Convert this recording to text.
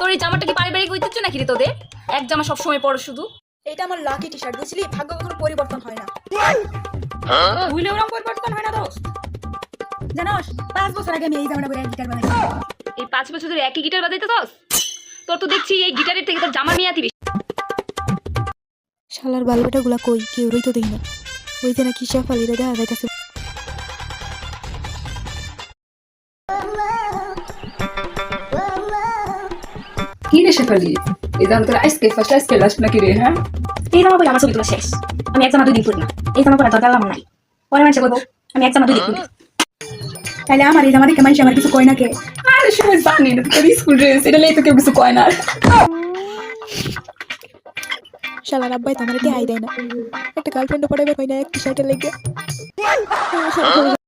তোর এই জামাটা কি পারিবারিক ঐতিহ্য নাকি রে তোদের? এক জামা সবসময় পরো শুধু। এটা আমার লাকি টি শার্ট বুঝলি? ভাগ্য কখনো পরিবর্তন হয় না। ওরকম পরিবর্তন হয় না দোস্ত। জানোস পাঁচ বছর আগে আমি এই জামাটা পরে গিটার বানাইছি। এই পাঁচ বছর ধরে একই গিটার বাজাইতে তোস তোর তো দেখছি এই গিটারের থেকে তোর জামা মেয়াতি বেশি। শালার বালবেটা গুলা কই? কেউ রই তো দেই না। ওই যে নাকি শেফালিরা দেখা যাইতেছে। কি রে শেফালি এই জান তোর আজকে ফার্স্ট আজকে লাস্ট নাকি রে হ্যাঁ এই জামা পরে আমার ছবি তোলা শেষ আমি এক জামা দুই দিন পরি না এই জামা পরে দরকার আমার নাই পরে মানুষে বলব আমি এক জামা দুই দিন পরি তাহলে আমার এই জামা দেখে মানুষ আমার কিছু কয় না কে আরে সবাই জানি না তোর স্কুল ড্রেস এটা লেই তো কেউ কিছু কয় না শালার আব্বাই তো আমার এটি আই দেয় না একটা গার্লফ্রেন্ডও না এক টি লেগে